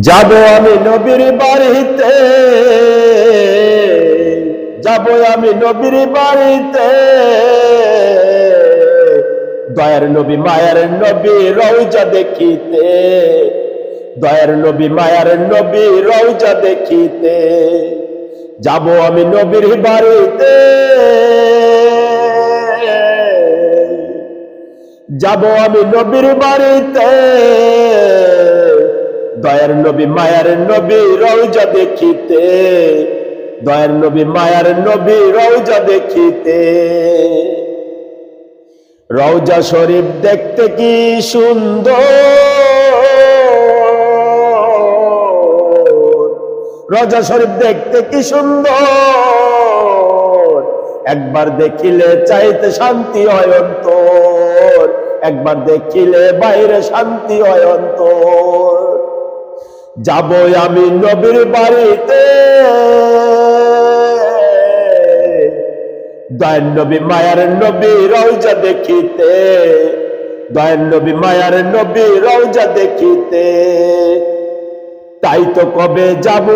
যাব আমি নবীর বাড়িতে, যাব আমি নবীর বাড়িতে। দয়ার নবী, মায়ার নবী রৌজা দেখিতে। দয়ার নবী, মায়ার নবী রৌজা দেখিতে। যাব আমি নবীর বাড়িতে। যাব আমি নবীর বাড়িতে। দয়ার নবী, মায়ার নবী রৌজা দেখিতে। দয়ার নবী, মায়ার নবী রৌজা দেখিতে। রৌজা শরীফ দেখতে কি সুন্দর? রোজা শরীফ দেখতে কি সুন্দর? একবার দেখিলে চাইতে শান্তি হয় অন্তর। একবার দেখিলে বাইরে শান্তি হয় অন্তর। যাব আমি নবীর বাড়িতে। দয়ার নবী, মায়ার নবী রৌজা দেখিতে। দয়ার নবী, মায়ার নবী রৌজা দেখিতে। তাই তো কবে যাব,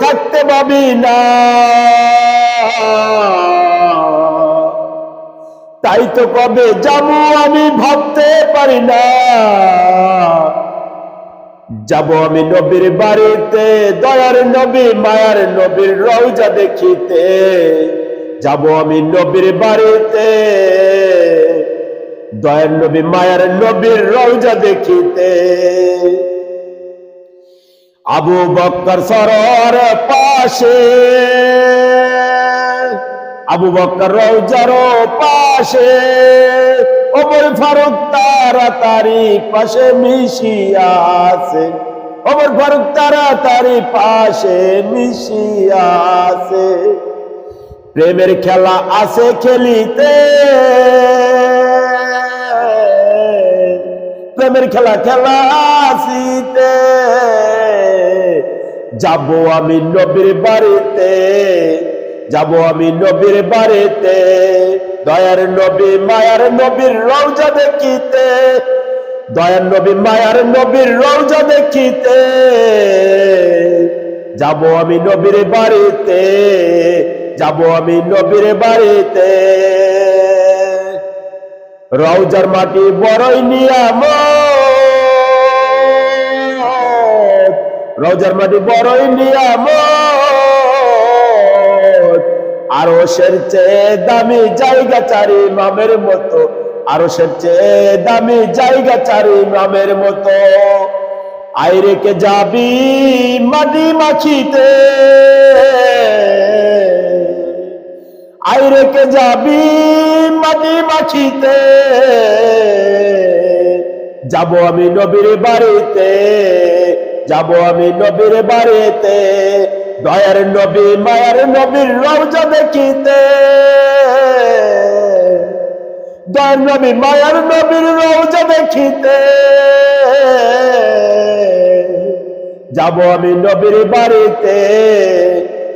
থাকতে পাবি না। তাই তো কবে যাব, আমি ভাবতে পারি না। যাব আমি নবীর বাড়িতে, দয়ার নবী, মায়ার নবীর রৌজা দেখিতে। যাব আমি নবীর বাড়িতে, দয়ার নবী, মায়ার নবীর রৌজা দেখিতে। আবু বক্কর সরর পাশে, আবু বক্কর রৌজার পাশে। ওমর ফারুক তারা তারি পাশে মিশিয়া আছে। ওমর ফারুক তারি পাশে মিশিয়া আছে। প্রেমের খেলা আছে খেলিতে। প্রেমের খেলা খেলা আসিতে। যাব আমি নবীর বাড়িতে, যাব আমি নবীর বাড়িতে। দয়ার নবী, মায়ার নবীর রৌজা দেখিতে। দয়ার নবী, মায়ার নবীর রৌজা দেখিতে। যাব আমি নবীর বাড়িতে, যাব আমি নবীর বাড়িতে। রৌজার মাটি বড়ই নিয়াম রৌজার মাটি বড়ই নিয়াম আরও সের চেয়ে দামি জায়গা চারি মামের মতো। আরও সের চেয়ে দামি জায়গা চারি মামের মতো। আইরে কে যাবি মাটি মাখিতে? আইরে কে যাবি মাটি মাখিতে? যাব আমি নবীর বাড়িতে, যাব আমি নবীর বাড়িতে। দয়ার নবী, মায়ার নবীর রওজা দেখিতে। দয়ার নবী, মায়ার নবীর রওজা দেখিতে। যাব আমি নবীর বাড়িতে,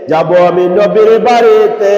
যাব আমি নবীর বাড়িতে।